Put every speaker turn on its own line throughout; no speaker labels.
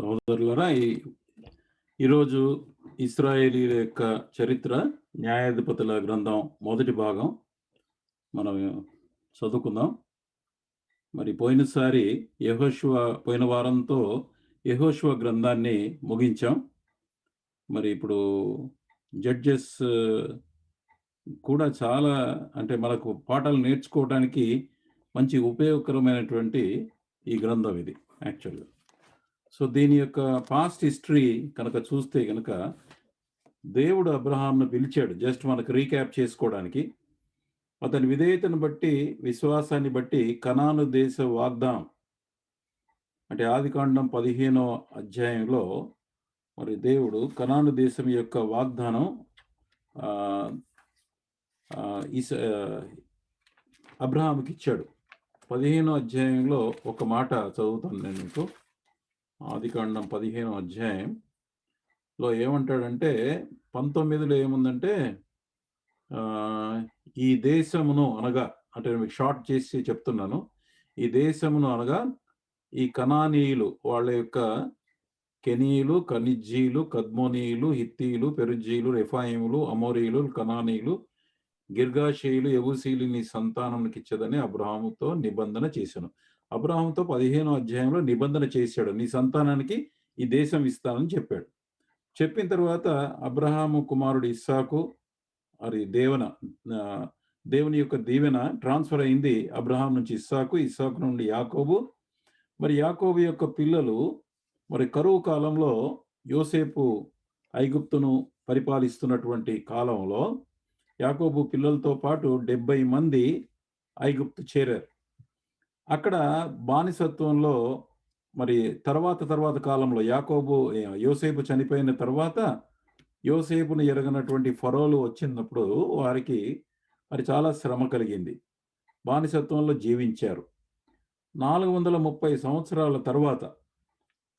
సోదరులరా ఈ ఈరోజు ఇస్రాయేలీల యొక్క చరిత్ర న్యాయాధిపతుల గ్రంథం మొదటి భాగం మనం చదువుకుందాం. మరి పోయినసారి యహోశివ పోయిన వారంతో యహోశివ గ్రంథాన్ని ముగించాం. మరి ఇప్పుడు జడ్జెస్ కూడా చాలా అంటే మనకు పాఠాలు నేర్చుకోవడానికి మంచి ఉపయోగకరమైనటువంటి ఈ గ్రంథం ఇది యాక్చువల్గా. సో దీని యొక్క పాస్ట్ హిస్టరీ కనుక చూస్తే కనుక దేవుడు అబ్రహాంను పిలిచాడు. జస్ట్ మనకు రీక్యాప్ చేసుకోవడానికి. అతని విధేయతను బట్టి విశ్వాసాన్ని బట్టి కనాను దేశ వాగ్దానం. అంటే ఆదికాండం పదిహేనో అధ్యాయంలో మరి దేవుడు కనాను దేశం యొక్క వాగ్దానం ఇస అబ్రహాంకి ఇచ్చాడు. పదిహేనో అధ్యాయంలో ఒక మాట చదువుతాను నేను మీకు. ఆదికాండం పదిహేనో అధ్యాయంలో ఏమంటాడంటే పంతొమ్మిదిలో ఏముందంటే ఈ దేశమును అనగా అంటే మీకు షార్ట్ చేసి చెప్తున్నాను. ఈ దేశమును అనగా ఈ కనానీయులు వాళ్ళ యొక్క కెనీయులు ఖనిజీలు కద్మోనీయులు హిత్తీయులు పెరుజీలు రిఫాయిములు అమోరీయులు కనానీయులు గిర్గాషేయులు ఎబుసీలు సంతానంకి ఇచ్చదని అబ్రహాముతో నిబంధన చేశాను. అబ్రహాంతో పదిహేనో అధ్యాయంలో నిబంధన చేశాడు నీ సంతానానికి ఈ దేశం ఇస్తానని చెప్పాడు. చెప్పిన తర్వాత అబ్రహాము కుమారుడు ఇస్సాకు మరి దేవన దేవుని యొక్క దీవెన ట్రాన్స్ఫర్ అయింది అబ్రహాం నుంచి ఇస్సాకు ఇస్సాకు నుండి యాకోబు. మరి యాకోబు యొక్క పిల్లలు మరి కరువు కాలంలో యోసేపు ఐగుప్తును పరిపాలిస్తున్నటువంటి కాలంలో యాకోబు పిల్లలతో పాటు డెబ్బై మంది ఐగుప్తు చేరారు. అక్కడ బానిసత్వంలో మరి తర్వాత తర్వాత కాలంలో యాకోబు యోసేపు చనిపోయిన తర్వాత యోసేపును ఎరగనటువంటి ఫరోలు వచ్చినప్పుడు వారికి మరి చాలా శ్రమ కలిగింది. బానిసత్వంలో జీవించారు. నాలుగు వందల ముప్పై సంవత్సరాల తర్వాత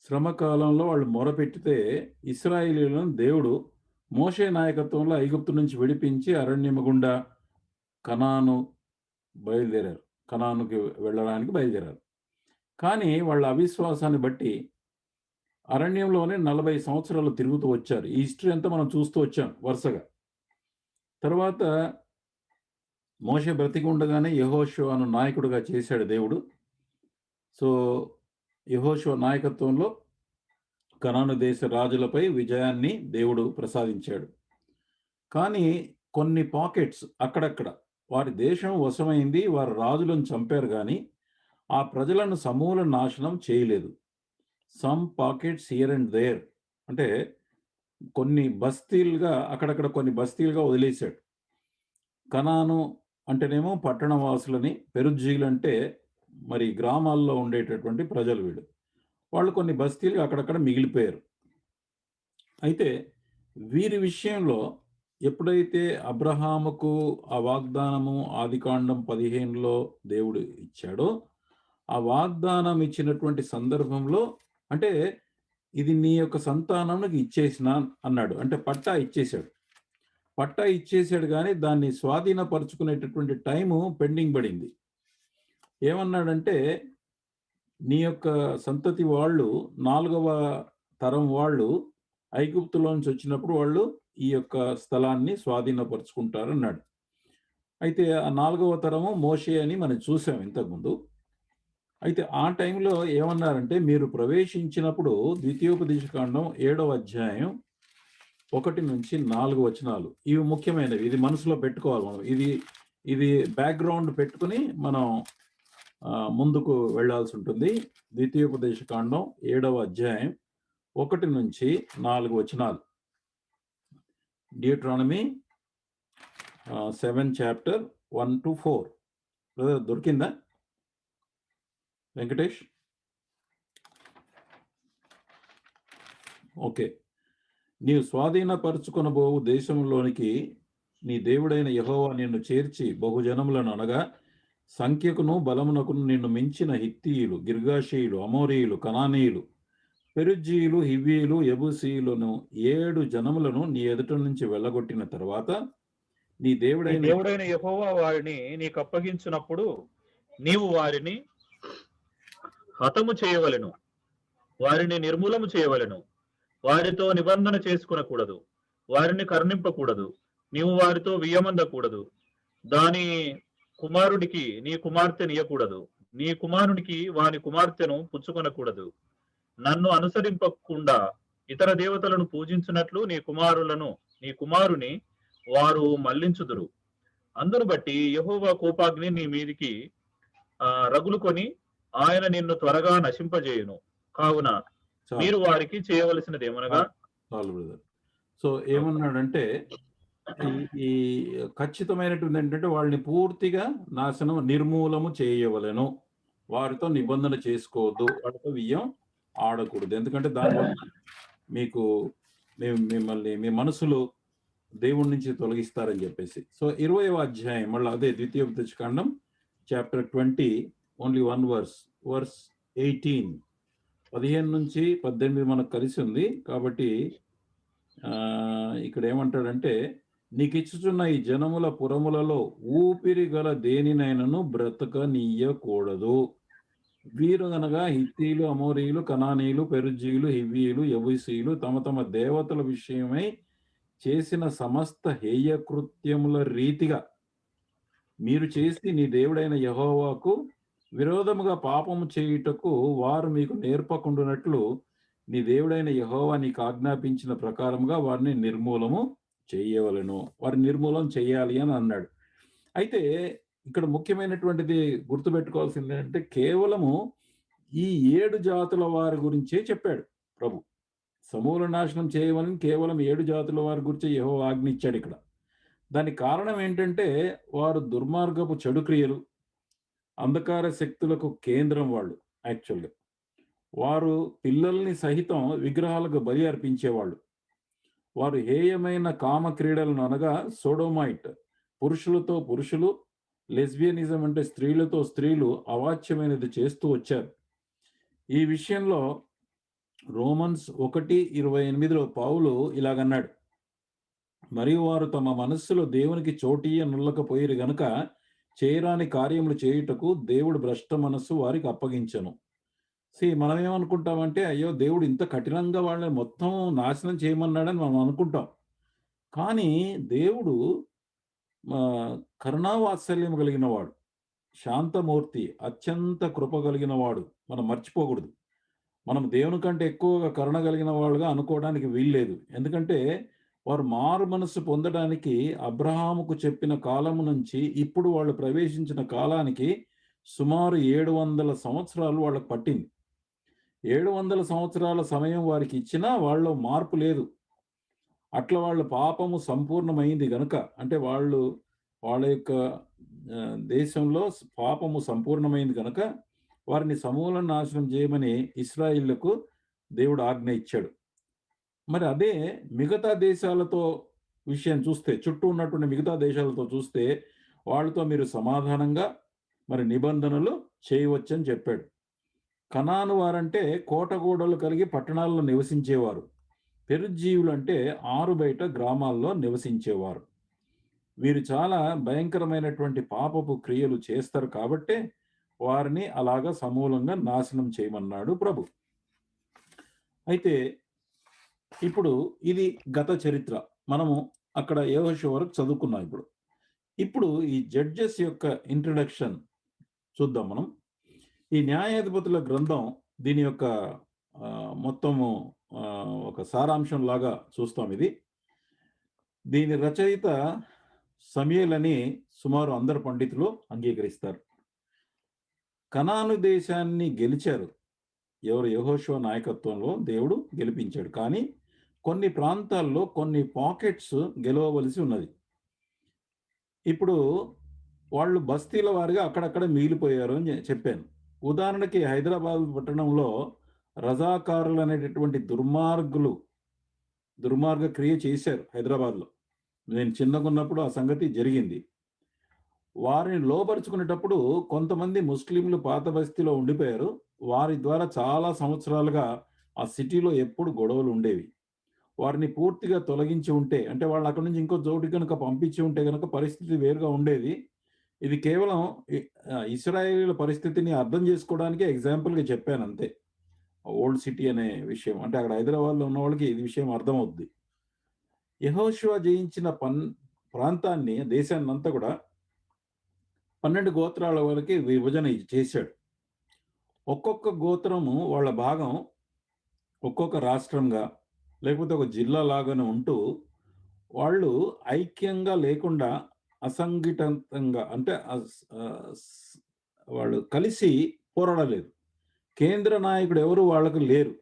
శ్రమ కాలంలో వాళ్ళు మొరపెట్టితే ఇస్రాయేలీలను దేవుడు మోషే నాయకత్వంలో ఐగుప్తు నుంచి విడిపించి అరణ్యము గుండా కనాను బయలుదేరారు. కనానుకి వెళ్ళడానికి బయలుదేరారు. కానీ వాళ్ళ అవిశ్వాసాన్ని బట్టి అరణ్యంలోనే నలభై సంవత్సరాలు తిరుగుతూ వచ్చారు. ఈ హిస్టరీ అంతా మనం చూస్తూ వచ్చాం వరుసగా. తర్వాత మోస బ్రతికి ఉండగానే యహోషువాను నాయకుడిగా చేశాడు దేవుడు. సో యహోషో నాయకత్వంలో కనాను దేశ రాజులపై విజయాన్ని దేవుడు ప్రసాదించాడు. కానీ కొన్ని పాకెట్స్ అక్కడక్కడ వారి దేశం వశమైంది వారి రాజులను చంపారు కానీ ఆ ప్రజలను సమూల నాశనం చేయలేదు. Some pockets here and there అంటే కొన్ని బస్తీలుగా అక్కడక్కడ కొన్ని బస్తీలుగా వదిలేశాడు. కనాను అంటేనేమో పట్టణ వాసులని పెరుజీలు అంటే మరి గ్రామాల్లో ఉండేటటువంటి ప్రజలు వీళ్ళు. వాళ్ళు కొన్ని బస్తీలుగా అక్కడక్కడ మిగిలిపోయారు. అయితే వీరి విషయంలో ఎప్పుడైతే అబ్రహాముకు ఆ వాగ్దానము ఆదికాండం పదిహేనులో దేవుడు ఇచ్చాడో ఆ వాగ్దానం ఇచ్చినటువంటి సందర్భంలో అంటే ఇది నీ యొక్క సంతానానికి ఇచ్చేసిన అన్నాడు. అంటే పట్టా ఇచ్చేశాడు. పట్టా ఇచ్చేసాడు కానీ దాన్ని స్వాధీనపరుచుకునేటటువంటి టైము పెండింగ్ పడింది. ఏమన్నాడంటే నీ యొక్క సంతతి వాళ్ళు నాలుగవ తరం వాళ్ళు ఐగుప్తులోంచి వచ్చినప్పుడు వాళ్ళు ఈ యొక్క స్థలాన్ని స్వాధీనపరుచుకుంటారు అన్నాడు అయితే ఆ నాలుగవ తరము మోషే అని మనం చూసాం ఇంతకుముందు. అయితే ఆ టైంలో ఏమన్నారంటే మీరు ప్రవేశించినప్పుడు ద్వితీయోపదేశకాండం ఏడవ అధ్యాయం ఒకటి నుంచి నాలుగు వచనాలు. ఇవి ముఖ్యమైనవి. ఇది మనసులో పెట్టుకోవాలి మనం. ఇది ఇది బ్యాక్గ్రౌండ్ పెట్టుకుని మనం ముందుకు వెళ్ళాల్సి ఉంటుంది. ద్వితీయోపదేశ కాండం ఏడవ అధ్యాయం ఒకటి నుంచి నాలుగు వచనాలు. Deuteronomy seven chapter one two four దొరికిందా? వెంకటేష్? ఓకే. నీవు స్వాధీనపరచుకొనబోవు దేశంలోనికి నీ దేవుడైన యహోవా నిన్ను చేర్చి బహుజనములను అనగా సంఖ్యకును బలమునకును నిన్ను మించిన హిత్తీయులు గిర్గాషీయులు అమోరీయులు కనానీయులు పెరుజీయులు హివ్వీయులు యబుసీయులను ఏడు జనములను నీ ఎదుట నుంచి వెళ్ళగొట్టిన తర్వాత నీ దేవుడైన
దేవుడైన యెహోవా వారిని నీకు అప్పగించినప్పుడు నీవు వారిని హతము చేయవలెను. వారిని నిర్మూలము చేయవలెను. వారితో నిబంధన చేసుకునకూడదు. వారిని కరుణింపకూడదు. నీవు వారితో వియ్యమందకూడదు. దాని కుమారుడికి నీ కుమార్తెనియకూడదు నీ కుమారునికి వాని కుమార్తెను పుచ్చుకొనకూడదు. నన్ను అనుసరింపకుండా ఇతర దేవతలను పూజించినట్లు నీ కుమారులను నీ కుమారుని వారు మళ్ళించుదురు. అందును బట్టి యెహోవా కోపాగ్ని నీ మీదికి ఆ, రగులుకొని ఆయన నిన్ను త్వరగా నశింపజేయును. కావున మీరు వారికి చేయవలసినది ఏమనగా
సో ఏమన్నాడంటే ఈ- ఈ ఖచ్చితమైనటువంటి ఏంటంటే వాళ్ళని పూర్తిగా నాశనం నిర్మూలము చేయవలెను. వారితో నిబంధన చేసుకోవద్దు. వాళ్ళతో వియ్యం ఆడకూడదు. ఎందుకంటే దానివల్ల మీకు మేము మిమ్మల్ని మీ మనసులు దేవుడి నుంచి తొలగిస్తారని చెప్పేసి. సో ఇరవై అధ్యాయం మళ్ళీ అదే ద్వితీయోపదేశకాండం chapter twenty only one verse verse eighteen పదిహేను నుంచి పద్దెనిమిది మనకు కలిసి ఉంది. కాబట్టి ఆ, ఇక్కడ ఏమంటాడంటే నీకు ఇచ్చుచున్న ఈ జనముల పురములలో ఊపిరి గల దేనినైనను బ్రతకనీయకూడదు. వీరు అనగా హిత్తీలు అమోరీలు కనానీలు పెరుజీలు హివ్వీలు యబుసీలు తమ తమ దేవతల విషయమై చేసిన సమస్త హేయ కృత్యముల రీతిగా మీరు చేసి నీ దేవుడైన యహోవాకు విరోధముగా పాపము చేయుటకు వారు మీకు నేర్పకుండునట్లు నీ దేవుడైన యహోవా నీకు ఆజ్ఞాపించిన ప్రకారముగా వారిని నిర్మూలము చేయవలను. వారి నిర్మూలన చేయాలి అని అన్నాడు. అయితే ఇక్కడ ముఖ్యమైనటువంటిది గుర్తుపెట్టుకోవాల్సింది ఏంటంటే కేవలము ఈ ఏడు జాతుల వారి గురించే చెప్పాడు ప్రభు. సమూల నాశనం చేయవలని కేవలం ఏడు జాతుల వారి గురించి యహో ఆజ్ఞిచ్చాడు ఇక్కడ. దానికి కారణం ఏంటంటే వారు దుర్మార్గపు చెడు క్రియలు అంధకార శక్తులకు కేంద్రం వాళ్ళు యాక్చువల్గా. వారు పిల్లల్ని సహితం విగ్రహాలకు బలి అర్పించేవాళ్ళు. వారు హేయమైన కామ క్రీడలను అనగా సోడోమైట్ పురుషులతో పురుషులు లెస్బియనిజం అంటే స్త్రీలతో స్త్రీలు అవాచ్యమైనది చేస్తూ వచ్చారు. ఈ విషయంలో రోమన్స్ ఒకటి ఇరవై ఎనిమిదిలో పావులు ఇలాగన్నాడు. మరియు వారు తమ మనస్సులో దేవునికి చోటీయ నుల్లకపోయిరు గనుక చేయరాని కార్యములు చేయుటకు దేవుడు భ్రష్ట మనస్సు వారికి అప్పగించను. సి మనం ఏమనుకుంటామంటే అయ్యో దేవుడు ఇంత కఠినంగా వాళ్ళని మొత్తం నాశనం చేయమన్నాడని మనం అనుకుంటాం. కానీ దేవుడు కరుణావాత్సల్యం కలిగిన వాడు శాంతమూర్తి అత్యంత కృప కలిగిన వాడు మనం మర్చిపోకూడదు. మనం దేవుని కంటే ఎక్కువగా కరుణ కలిగిన వాళ్ళుగా అనుకోవడానికి వీల్లేదు. ఎందుకంటే వారు మారు మనస్సు పొందడానికి అబ్రహాముకు చెప్పిన కాలము నుంచి ఇప్పుడు వాళ్ళు ప్రవేశించిన కాలానికి సుమారు ఏడు వందల సంవత్సరాలు వాళ్ళకి పట్టింది. ఏడు వందల సంవత్సరాల సమయం వారికి ఇచ్చినా వాళ్ళలో మార్పు లేదు. అట్లా వాళ్ళ పాపము సంపూర్ణమైంది గనుక అంటే వాళ్ళు వాళ్ళ యొక్క దేశంలో పాపము సంపూర్ణమైంది కనుక వారిని సమూల నాశనం చేయమని ఇస్రాయిళ్ళకు దేవుడు ఆజ్ఞ ఇచ్చాడు. మరి అదే మిగతా దేశాలతో విషయం చూస్తే చుట్టూ ఉన్నటువంటి మిగతా దేశాలతో చూస్తే వాళ్ళతో మీరు సమాధానంగా మరి నిబంధనలు చేయవచ్చని చెప్పాడు. కనాను వారంటే కోటగూడలు కలిగి పట్టణాల్లో నివసించేవారు. పెరుజీవులు అంటే ఆరు బయట గ్రామాల్లో నివసించేవారు. వీరు చాలా భయంకరమైనటువంటి పాపపు క్రియలు చేస్తారు కాబట్టే వారిని అలాగా సమూలంగా నాశనం చేయమన్నాడు ప్రభు. అయితే ఇప్పుడు ఇది గత చరిత్ర. మనము అక్కడ ఏహోషు వరకు చదువుకున్నాం ఇప్పుడు. ఇప్పుడు ఈ జడ్జెస్ యొక్క ఇంట్రడక్షన్ చూద్దాం మనం. ఈ న్యాయాధిపతుల గ్రంథం దీని యొక్క మొత్తము ఒక సారాంశం లాగా చూస్తాం ఇది. దీని రచయిత సమయల్ అని సుమారు అందరు పండితులు అంగీకరిస్తారు. కనాను దేశాన్ని గెలిచారు. ఎవరు? యహోషువ నాయకత్వంలో దేవుడు గెలిపించాడు. కానీ కొన్ని ప్రాంతాల్లో కొన్ని పాకెట్స్ గెలవవలసి ఉన్నది. ఇప్పుడు వాళ్ళు బస్తీల వారిగా అక్కడక్కడ మిగిలిపోయారు అని చెప్పాను. ఉదాహరణకి హైదరాబాద్ పట్టణంలో రజాకారులు అనేటటువంటి దుర్మార్గులు దుర్మార్గ క్రియ చేశారు హైదరాబాద్లో. నేను చిన్నగా ఉన్నప్పుడు ఆ సంగతి జరిగింది. వారిని లోపరుచుకునేటప్పుడు కొంతమంది ముస్లింలు పాత బస్తీలో ఉండిపోయారు. వారి ద్వారా చాలా సంవత్సరాలుగా ఆ సిటీలో ఎప్పుడు గొడవలు ఉండేవి. వారిని పూర్తిగా తొలగించి ఉంటే అంటే వాళ్ళు అక్కడి నుంచి ఇంకో చోటు కనుక పంపించి ఉంటే కనుక పరిస్థితి వేరుగా ఉండేది. ఇది కేవలం ఇస్రాయేలీల పరిస్థితిని అర్థం చేసుకోవడానికే ఎగ్జాంపుల్గా చెప్పాను అంతే. ఓల్డ్ సిటీ అనే విషయం. అంటే అక్కడ హైదరాబాద్లో ఉన్న వాళ్ళకి ఇది విషయం అర్థమవుద్ది. యహోశివ జయించిన పన్ ప్రాంతాన్ని దేశాన్ని అంతా కూడా పన్నెండు గోత్రాల వరకు విభజన చేశాడు. ఒక్కొక్క గోత్రము వాళ్ళ భాగం ఒక్కొక్క రాష్ట్రంగా లేకపోతే ఒక జిల్లా లాగానే ఉంటూ వాళ్ళు ఐక్యంగా లేకుండా అసంఘటితంగా అంటే వాళ్ళు కలిసి పోరాడలేదు. కేంద్ర నాయకుడు ఎవరు వాళ్ళకు లేరు.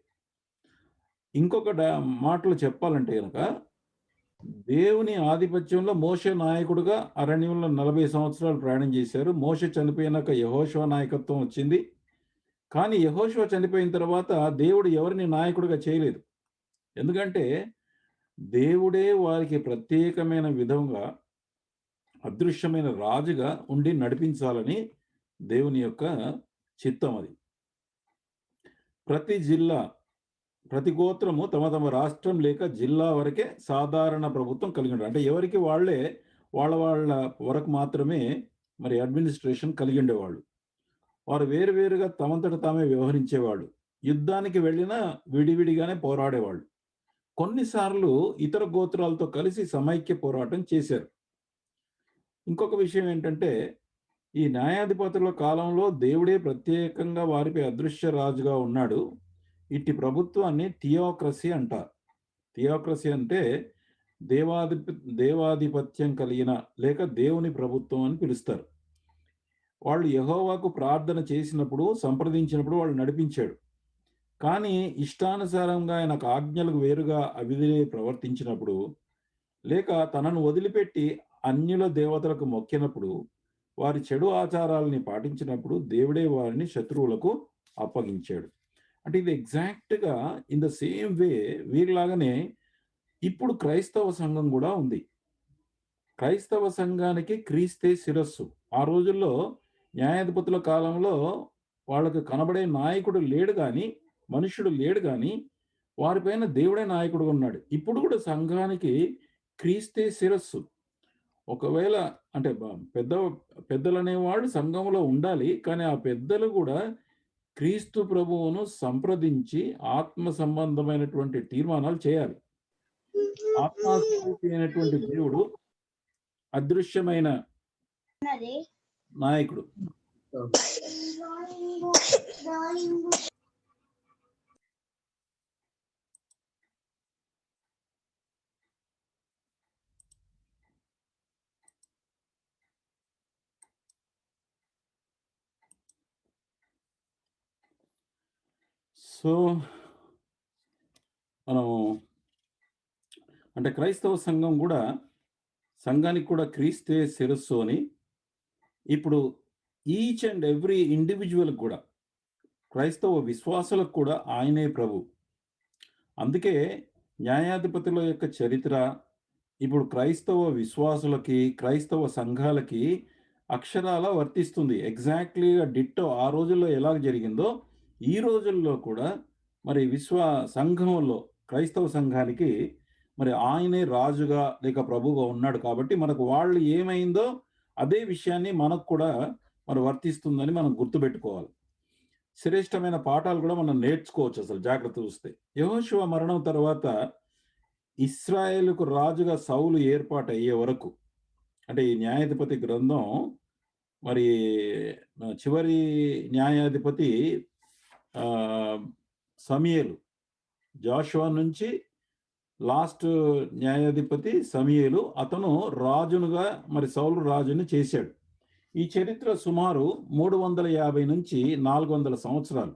ఇంకొక మాటలు చెప్పాలంటే కనుక దేవుని ఆధిపత్యంలో మోషే నాయకుడుగా అరణ్యంలో నలభై సంవత్సరాలు ప్రయాణం చేశారు. మోషే చనిపోయినాక యహోశివ నాయకత్వం వచ్చింది. కానీ యహోశివ చనిపోయిన తర్వాత దేవుడు ఎవరిని నాయకుడిగా చేయలేదు. ఎందుకంటే దేవుడే వారికి ప్రత్యేకమైన విధంగా అదృశ్యమైన రాజుగా ఉండి నడిపించాలని దేవుని యొక్క చిత్తం అది. ప్రతి జిల్లా ప్రతి గోత్రము తమ తమ రాష్ట్రం లేక జిల్లా వరకే సాధారణ ప్రభుత్వం కలిగి ఉంటారు అంటే ఎవరికి వాళ్ళే వాళ్ళ వాళ్ళ వరకు మాత్రమే మరి అడ్మినిస్ట్రేషన్ కలిగి ఉండేవాళ్ళు. వారు వేరువేరుగా తమంతట తామే వ్యవహరించేవాళ్ళు. యుద్ధానికి వెళ్ళినా విడివిడిగానే పోరాడేవాళ్ళు. కొన్నిసార్లు ఇతర గోత్రాలతో కలిసి సమైక్య పోరాటం చేశారు. ఇంకొక విషయం ఏంటంటే ఈ న్యాయాధిపతుల కాలంలో దేవుడే ప్రత్యేకంగా వారిపై అదృశ్య రాజుగా ఉన్నాడు. ఇట్టి ప్రభుత్వాన్ని థియోక్రసీ అంటారు. థియోక్రసీ అంటే దేవాధిప దేవాధిపత్యం కలిగిన లేక దేవుని ప్రభుత్వం అని పిలుస్తారు. వాళ్ళు యహోవాకు ప్రార్థన చేసినప్పుడు సంప్రదించినప్పుడు వాళ్ళు నడిపించాడు. కానీ ఇష్టానుసారంగా ఆయనకు ఆజ్ఞలకు వేరుగా అవిధిని ప్రవర్తించినప్పుడు లేక తనను వదిలిపెట్టి అన్యుల దేవతలకు మొక్కినప్పుడు వారి చెడు ఆచారాలని పాటించినప్పుడు దేవుడే వారిని శత్రువులకు అప్పగించాడు. అంటే ఇది ఎగ్జాక్ట్గా ఇన్ ద సేమ్ వే వీరిలాగానే ఇప్పుడు క్రైస్తవ సంఘం కూడా ఉంది. క్రైస్తవ సంఘానికి క్రీస్తే శిరస్సు. ఆ రోజుల్లో న్యాయాధిపతుల కాలంలో వాళ్ళకు కనబడే నాయకుడు లేడు కానీ మనుషుడు లేడు కానీ వారిపైన దేవుడే నాయకుడు ఉన్నాడు. ఇప్పుడు కూడా సంఘానికి క్రీస్తే శిరస్సు. ఒకవేళ అంటే పెద్ద పెద్దలు అనేవాడు సంఘంలో ఉండాలి కానీ ఆ పెద్దలు కూడా క్రీస్తు ప్రభువును సంప్రదించి ఆత్మ సంబంధమైనటువంటి తీర్మానాలు చేయాలి. ఆత్మాస్వరూపి అయినటువంటి దేవుడు అదృశ్యమైన నాయకుడు. సో మనం అంటే క్రైస్తవ సంఘం కూడా సంఘానికి కూడా క్రీస్తే శిరస్సు అని ఇప్పుడు ఈచ్ అండ్ ఎవ్రీ ఇండివిజువల్ కూడా క్రైస్తవ విశ్వాసులకు కూడా ఆయనే ప్రభు. అందుకే న్యాయాధిపతుల యొక్క చరిత్ర ఇప్పుడు క్రైస్తవ విశ్వాసులకి క్రైస్తవ సంఘాలకి అక్షరాల వర్తిస్తుంది. ఎగ్జాక్ట్లీగా డిట్టో ఆ రోజుల్లో ఎలా జరిగిందో ఈ రోజుల్లో కూడా మరి విశ్వ సంఘంలో క్రైస్తవ సంఘానికి మరి ఆయనే రాజుగా లేక ప్రభుగా ఉన్నాడు కాబట్టి మనకు వాళ్ళు ఏమైందో అదే విషయాన్ని మనకు కూడా మరి వర్తిస్తుందని మనం గుర్తుపెట్టుకోవాలి. శ్రేష్టమైన పాఠాలు కూడా మనం నేర్చుకోవచ్చు అసలు జాగ్రత్త చూస్తే. యహోశివ మరణం తర్వాత ఇస్రాయేల్కు రాజుగా సౌలు ఏర్పాటు అయ్యే వరకు అంటే ఈ న్యాయాధిపతి గ్రంథం మరి చివరి న్యాయాధిపతి సమీయేలు. జాషువా నుంచి లాస్ట్ న్యాయాధిపతి సమీయేలు అతను రాజునుగా మరి సౌలు రాజుని చేశాడు. ఈ చరిత్ర సుమారు మూడు వందల యాభై నుంచి నాలుగు వందల సంవత్సరాలు.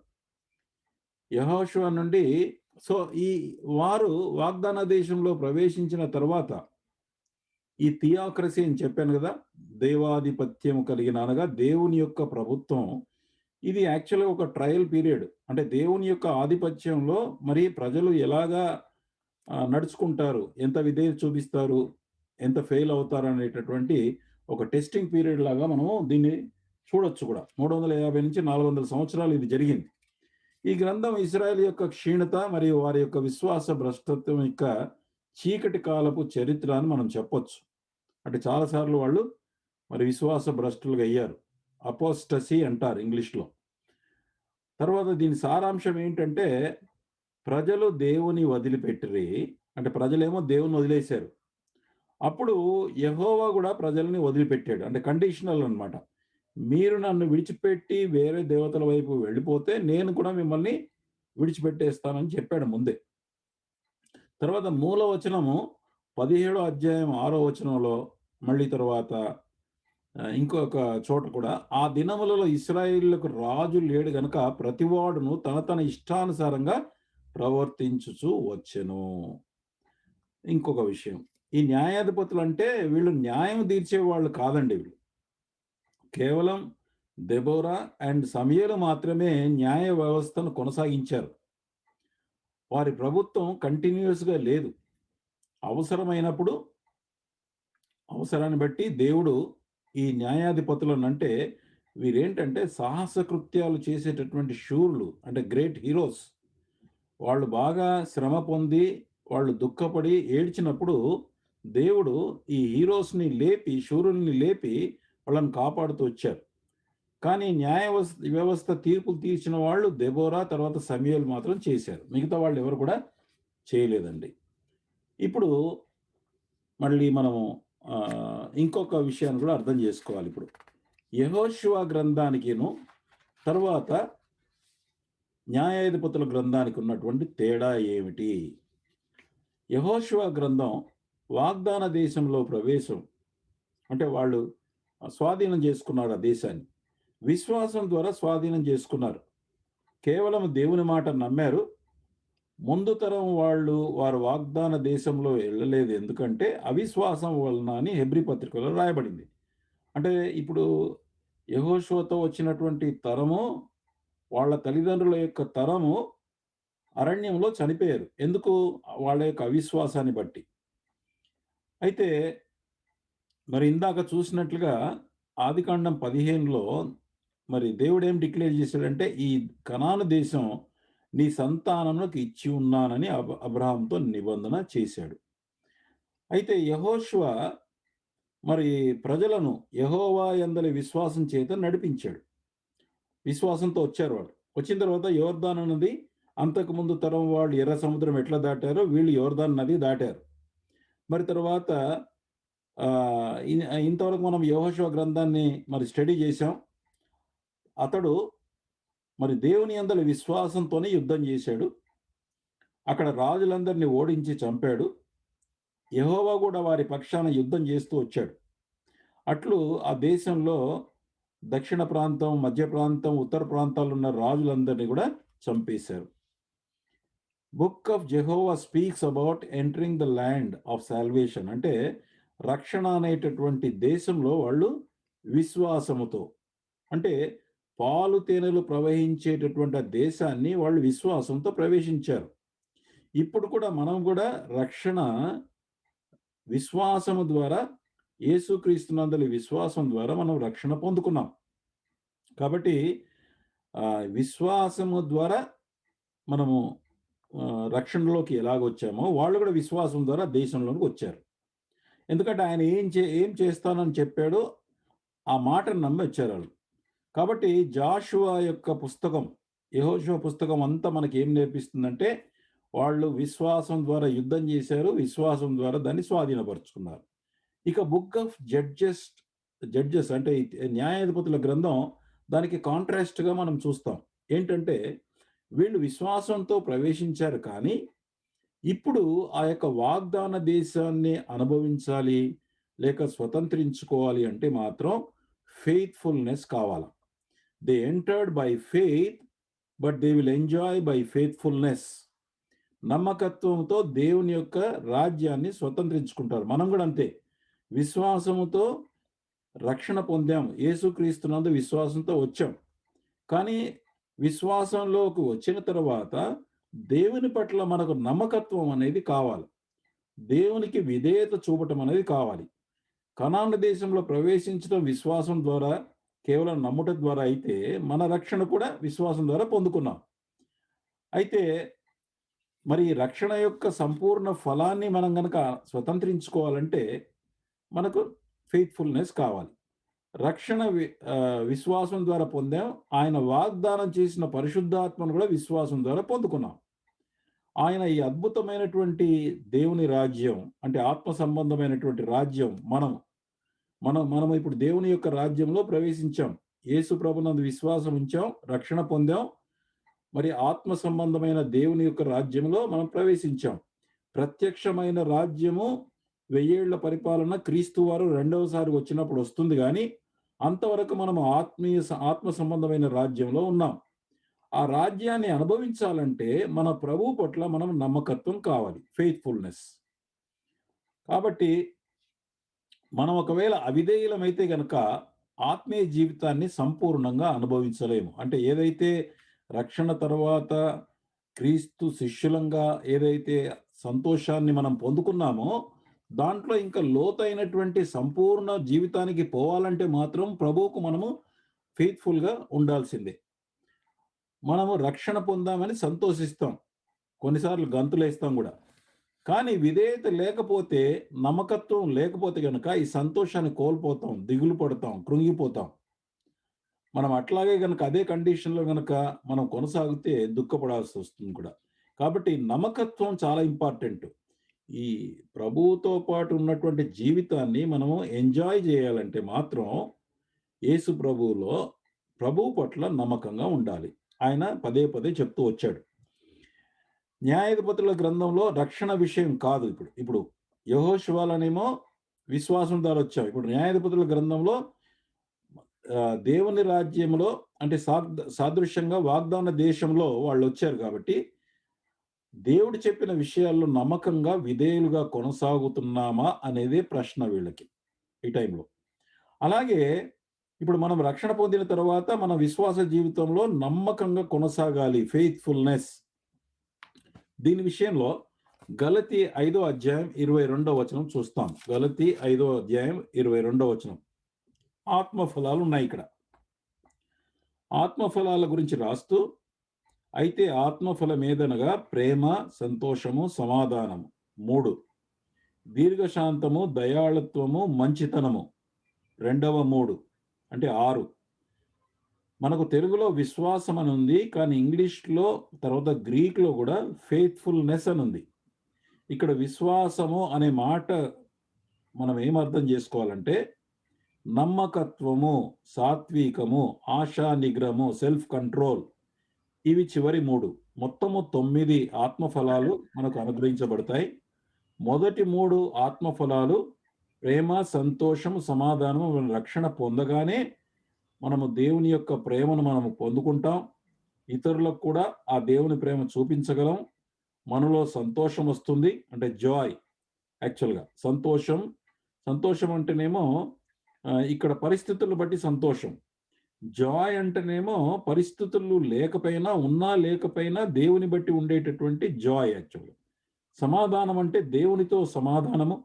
యహోషువా నుండి సో ఈ వారు వాగ్దాన దేశంలో ప్రవేశించిన తర్వాత ఈ థియాక్రసీ అని చెప్పాను కదా దేవాధిపత్యం కలిగిన అనగా దేవుని యొక్క ప్రభుత్వం ఇది యాక్చువల్గా ఒక ట్రయల్ పీరియడ్ అంటే దేవుని యొక్క ఆధిపత్యంలో మరి ప్రజలు ఎలాగా నడుచుకుంటారు ఎంత విధేయత చూపిస్తారు ఎంత ఫెయిల్ అవుతారు అనేటటువంటి ఒక టెస్టింగ్ పీరియడ్ లాగా మనము దీన్ని చూడొచ్చు కూడా. మూడు వందల యాభై నుంచి నాలుగు వందల సంవత్సరాలు ఇది జరిగింది. ఈ గ్రంథం ఇస్రాయల్ యొక్క క్షీణత మరియు వారి యొక్క విశ్వాస భ్రష్టత్వం యొక్క చీకటి కాలపు చరిత్ర అని మనం చెప్పొచ్చు. అంటే చాలాసార్లు వాళ్ళు మరి విశ్వాస భ్రష్టులుగా అయ్యారు. అపోస్టసీ అంటారు ఇంగ్లీష్లో. తర్వాత దీని సారాంశం ఏంటంటే ప్రజలు దేవుని వదిలిపెట్టిరి అంటే ప్రజలేమో దేవుని వదిలేశారు. అప్పుడు యహోవా కూడా ప్రజల్ని వదిలిపెట్టాడు అంటే కండిషనల్ అన్నమాట. మీరు నన్ను విడిచిపెట్టి వేరే దేవతల వైపు వెళ్ళిపోతే నేను కూడా మిమ్మల్ని విడిచిపెట్టేస్తానని చెప్పాడు ముందే. తర్వాత మూల వచనము పదిహేడో అధ్యాయం ఆరో వచనంలో మళ్ళీ తర్వాత ఇంకొక చోట కూడా ఆ దినములలో ఇస్రాయేళ్ళకు రాజు లేడు గనక ప్రతివాడును తన తన ఇష్టానుసారంగా ప్రవర్తించుచు వచ్చెను. ఇంకొక విషయం ఈ న్యాయాధిపతులు అంటే వీళ్ళు న్యాయం తీర్చే వాళ్ళు కాదండి వీళ్ళు. కేవలం దెబోరా అండ్ సమయలు మాత్రమే న్యాయ వ్యవస్థను కొనసాగించారు. వారి ప్రభుత్వం కంటిన్యూస్గా లేదు. అవసరమైనప్పుడు అవసరాన్ని బట్టి దేవుడు ఈ న్యాయాధిపతులను అంటే వీరేంటంటే సాహస కృత్యాలు చేసేటటువంటి శూరులు అంటే గ్రేట్ హీరోస్. వాళ్ళు బాగా శ్రమ పొంది వాళ్ళు దుఃఖపడి ఏడ్చినప్పుడు దేవుడు ఈ హీరోస్ని లేపి శూరుల్ని లేపి వాళ్ళని కాపాడుతూ వచ్చారు. కానీ న్యాయ వ్యవస్థ వ్యవస్థ తీర్పులు తీర్చిన వాళ్ళు దెబోరా తర్వాత సమయలు మాత్రం చేశారు. మిగతా వాళ్ళు ఎవరు కూడా చేయలేదండి. ఇప్పుడు మళ్ళీ మనము ఇంకొక విషయాన్ని కూడా అర్థం చేసుకోవాలి ఇప్పుడు. యహోశివ గ్రంథానికిను తర్వాత న్యాయాధిపతుల గ్రంథానికి ఉన్నటువంటి తేడా ఏమిటి? యహోశివ గ్రంథం వాగ్దాన దేశంలో ప్రవేశం అంటే వాళ్ళు స్వాధీనం చేసుకున్నారు ఆ దేశాన్ని. విశ్వాసం ద్వారా స్వాధీనం చేసుకున్నారు. కేవలం దేవుని మాట నమ్మారు ముందు తరం వాళ్ళు వారు వాగ్దాన దేశంలో వెళ్ళలేదు. ఎందుకంటే అవిశ్వాసం వలన అని హెబ్రి పత్రికలో రాయబడింది. అంటే ఇప్పుడు యహోషోతో వచ్చినటువంటి తరము వాళ్ళ తల్లిదండ్రుల యొక్క తరము అరణ్యంలో చనిపోయారు. ఎందుకు? వాళ్ళ యొక్క అవిశ్వాసాన్ని బట్టి. అయితే మరి ఇందాక చూసినట్లుగా ఆదికాండం పదిహేనులో మరి దేవుడు ఏం డిక్లేర్ చేశాడంటే ఈ కణాను దేశం నీ సంతానంలోకి ఇచ్చి ఉన్నానని అబ అబ్రహాంతో నిబంధన చేశాడు. అయితే యహోష్వ మరి ప్రజలను యహోవా ఎందలి విశ్వాసం చేత నడిపించాడు. విశ్వాసంతో వచ్చారు వాళ్ళు వచ్చిన తర్వాత యోర్దాన్ నది అంతకుముందు తరం వాళ్ళు ఎర్ర సముద్రం ఎట్లా దాటారో వీళ్ళు యోర్దాన్ నది దాటారు. మరి తర్వాత ఇంతవరకు మనం యహోశివ గ్రంథాన్ని మరి స్టడీ చేశాం. అతడు మరి దేవుని అందరి విశ్వాసంతోనే యుద్ధం చేశాడు. అక్కడ రాజులందరినీ ఓడించి చంపాడు. యెహోవా కూడా వారి పక్షాన యుద్ధం చేస్తూ వచ్చాడు. అట్లు ఆ దేశంలో దక్షిణ ప్రాంతం మధ్య ప్రాంతం ఉత్తర ప్రాంతాల్లో ఉన్న రాజులందరినీ కూడా చంపేశారు. Book of Jehovah speaks about entering the land of salvation. అంటే రక్షణ అనేటటువంటి దేశంలో వాళ్ళు విశ్వాసముతో అంటే పాలు తేనెలు ప్రవహించేటటువంటి ఆ దేశాన్ని వాళ్ళు విశ్వాసంతో ప్రవేశించారు. ఇప్పుడు కూడా మనం కూడా రక్షణ విశ్వాసము ద్వారా యేసుక్రీస్తునందలి విశ్వాసం ద్వారా మనం రక్షణ పొందుకున్నాం. కాబట్టి విశ్వాసము ద్వారా మనము రక్షణలోకి ఎలాగొచ్చామో వాళ్ళు కూడా విశ్వాసం ద్వారా దేశంలోకి వచ్చారు. ఎందుకంటే ఆయన ఏం చే ఏం చేస్తానని చెప్పాడో ఆ మాటను నమ్మి వచ్చారు వాళ్ళు. కాబట్టి జాషువా యొక్క పుస్తకం యహోషువ పుస్తకం అంతా మనకి ఏం నేర్పిస్తుందంటే వాళ్ళు విశ్వాసం ద్వారా యుద్ధం చేశారు విశ్వాసం ద్వారా దాన్ని స్వాధీనపరుచుకున్నారు. ఇక బుక్ ఆఫ్ జడ్జెస్ జడ్జెస్ అంటే న్యాయాధిపతుల గ్రంథం దానికి కాంట్రాస్ట్గా మనం చూస్తాం. ఏంటంటే వీళ్ళు విశ్వాసంతో ప్రవేశించారు కానీ ఇప్పుడు ఆ యొక్క వాగ్దాన దేశాన్ని అనుభవించాలి లేక స్వతంత్రించుకోవాలి అంటే మాత్రం ఫెయిత్ఫుల్నెస్ కావాలి. They entered by faith but they will enjoy by faithfulness నమ్మకత్వంతో దేవుని యొక్క రాజ్యాన్ని స్వతంత్రించుకుంటారు. మనం కూడా అంతే. విశ్వాసముతో రక్షణ పొందాం యేసుక్రీస్తునందు విశ్వాసంతో వచ్చాం. కానీ విశ్వాసంలోకి వచ్చిన తర్వాత దేవుని పట్ల మనకు నమ్మకత్వం అనేది కావాలి. దేవునికి విధేయత చూపటం అనేది కావాలి. కనాన దేశంలో ప్రవేశించడం విశ్వాసం ద్వారా కేవలం నమ్ముట ద్వారా అయితే మన రక్షణ కూడా విశ్వాసం ద్వారా పొందుకున్నాం. అయితే మరి రక్షణ యొక్క సంపూర్ణ ఫలాన్ని మనం గనక స్వతంత్రించుకోవాలంటే మనకు ఫెయిత్ఫుల్నెస్ కావాలి. రక్షణ వి విశ్వాసం ద్వారా పొందాం. ఆయన వాగ్దానం చేసిన పరిశుద్ధాత్మను కూడా విశ్వాసం ద్వారా పొందుకున్నాం. ఆయన ఈ అద్భుతమైనటువంటి దేవుని రాజ్యం అంటే ఆత్మ సంబంధమైనటువంటి రాజ్యం మనం మనం మనం ఇప్పుడు దేవుని యొక్క రాజ్యంలో ప్రవేశించాం. యేసు ప్రభునందు విశ్వాసం ఉంచాం రక్షణ పొందాం. మరి ఆత్మ సంబంధమైన దేవుని యొక్క రాజ్యంలో మనం ప్రవేశించాం. ప్రత్యక్షమైన రాజ్యము వెయ్యేళ్ళ పరిపాలన క్రీస్తు వారు రెండవసారి వచ్చినప్పుడు వస్తుంది కానీ అంతవరకు మనం ఆత్మీయ ఆత్మ సంబంధమైన రాజ్యంలో ఉన్నాం. ఆ రాజ్యాన్ని అనుభవించాలంటే మన ప్రభు పట్ల మనం నమ్మకత్వం కావాలి ఫెయిత్ఫుల్నెస్ కాబట్టి మనం ఒకవేళ అవిధేయులమైతే గనక ఆత్మీయ జీవితాన్ని సంపూర్ణంగా అనుభవించలేము. అంటే ఏదైతే రక్షణ తర్వాత క్రీస్తు శిష్యులంగా ఏదైతే సంతోషాన్ని మనం పొందుకున్నామో దాంట్లో ఇంకా లోతైనటువంటి సంపూర్ణ జీవితానికి పోవాలంటే మాత్రం ప్రభువుకు మనము ఫెయిత్ఫుల్గా ఉండాల్సిందే. మనము రక్షణ పొందామని సంతోషిస్తాం. కొన్నిసార్లు గంతులేస్తాం కూడా. కానీ విధేయత లేకపోతే నమ్మకత్వం లేకపోతే కనుక ఈ సంతోషాన్ని కోల్పోతాం దిగులు పడతాం కృంగిపోతాం. మనం అట్లాగే కనుక అదే కండిషన్లో కనుక మనం కొనసాగితే దుఃఖపడాల్సి వస్తుంది కూడా. కాబట్టి నమ్మకత్వం చాలా ఇంపార్టెంట్. ఈ ప్రభువుతో పాటు ఉన్నటువంటి జీవితాన్ని మనము ఎంజాయ్ చేయాలంటే మాత్రం యేసు ప్రభువులో ప్రభువు పట్ల నమ్మకంగా ఉండాలి. ఆయన పదే పదే చెప్తూ వచ్చాడు. న్యాయాధిపతుల గ్రంథంలో రక్షణ విషయం కాదు ఇప్పుడు. ఇప్పుడు యహోశివాలనేమో విశ్వాసం ద్వారా వచ్చాం. ఇప్పుడు న్యాయాధిపతుల గ్రంథంలో దేవుని రాజ్యంలో అంటే సాద్- సాదృశ్యంగా వాగ్దాన దేశంలో వాళ్ళు వచ్చారు కాబట్టి దేవుడు చెప్పిన విషయాల్లో నమ్మకంగా విధేయులుగా కొనసాగుతున్నామా అనేది ప్రశ్న వీళ్ళకి ఈ టైంలో. అలాగే ఇప్పుడు మనం రక్షణ పొందిన తర్వాత మన విశ్వాస జీవితంలో నమ్మకంగా కొనసాగాలి ఫెయిత్ఫుల్నెస్ దీని విషయంలో గలతి ఐదో అధ్యాయం ఇరవై రెండో వచనం చూస్తాం. గలతి ఐదో అధ్యాయం ఇరవై రెండో వచనం. ఆత్మఫలాలు ఉన్నాయి ఇక్కడ. ఆత్మఫలాల గురించి రాస్తూ అయితే ఆత్మఫలం ఏదనగా ప్రేమ సంతోషము సమాధానము. మూడు. దీర్ఘశాంతము దయాళత్వము మంచితనము. రెండవ మూడు. అంటే ఆరు. మనకు తెలుగులో విశ్వాసం అని ఉంది కానీ ఇంగ్లీష్లో తర్వాత గ్రీక్లో కూడా ఫెయిత్ఫుల్నెస్ అని ఉంది. ఇక్కడ విశ్వాసము అనే మాట మనం ఏం అర్థం చేసుకోవాలంటే నమ్మకత్వము సాత్వికము ఆశా నిగ్రహము సెల్ఫ్ కంట్రోల్ ఇవి చివరి మూడు. మొత్తము తొమ్మిది ఆత్మఫలాలు మనకు అనుగ్రహించబడతాయి. మొదటి మూడు ఆత్మఫలాలు ప్రేమ సంతోషం సమాధానము రక్షణ పొందగానే మనము దేవుని యొక్క ప్రేమను మనము పొందుకుంటాం. ఇతరులకు కూడా ఆ దేవుని ప్రేమ చూపించగలం. మనలో సంతోషం వస్తుంది. అంటే జాయ్ యాక్చువల్గా సంతోషం. సంతోషం అంటేనేమో ఇక్కడ పరిస్థితులను బట్టి సంతోషం. జాయ్ అంటేనేమో పరిస్థితులు లేకపోయినా ఉన్నా లేకపోయినా దేవుని బట్టి ఉండేటటువంటి జాయ్ యాక్చువల్గా సమాధానం అంటే దేవునితో సమాధానము.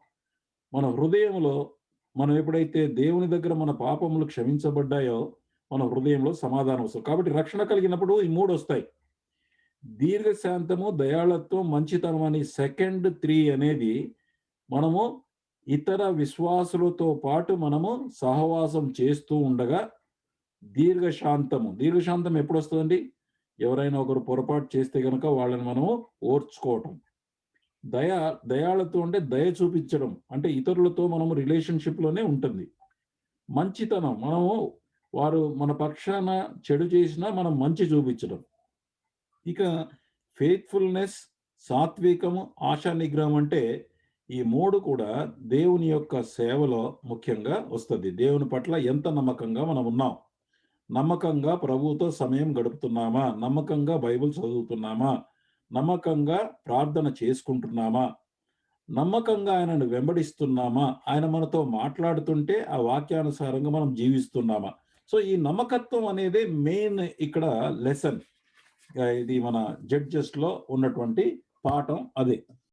మన హృదయంలో మనం ఎప్పుడైతే దేవుని దగ్గర మన పాపములు క్షమించబడ్డాయో మన హృదయంలో సమాధానం వస్తుంది. కాబట్టి రక్షణ కలిగినప్పుడు ఈ మూడు వస్తాయి. దీర్ఘశాంతము దయాళత్వం మంచితనం అని సెకండ్ త్రీ అనేది మనము ఇతర విశ్వాసులతో పాటు మనము సహవాసం చేస్తూ ఉండగా దీర్ఘశాంతము. దీర్ఘశాంతం ఎప్పుడు వస్తుందండి? ఎవరైనా ఒకరు పొరపాటు చేస్తే కనుక వాళ్ళని మనము ఓర్చుకోవటం. దయ దయాళత్వం అంటే దయ చూపించడం అంటే ఇతరులతో మనము రిలేషన్షిప్లోనే ఉంటుంది. మంచితనం మనము వారు మన పక్షాన చెడు చేసినా మనం మంచి చూపించడం. ఇక ఫెయిత్ఫుల్నెస్ సాత్వికము ఆశా నిగ్రహం అంటే ఈ మూడు కూడా దేవుని యొక్క సేవలో ముఖ్యంగా వస్తుంది. దేవుని పట్ల ఎంత నమ్మకంగా మనం ఉన్నాం? నమ్మకంగా ప్రభువుతో సమయం గడుపుతున్నామా? నమ్మకంగా బైబిల్ చదువుతున్నామా? నమ్మకంగా ప్రార్థన చేసుకుంటున్నామా? నమ్మకంగా ఆయనను వెంబడిస్తున్నామా? ఆయన మనతో మాట్లాడుతుంటే ఆ వాక్యానుసారంగా మనం జీవిస్తున్నామా? సో ఈ నమ్మకత్వం అనేది మెయిన్ ఇక్కడ లెసన్. ఇది మన జడ్జెస్లో ఉన్నటువంటి పాఠం అదే.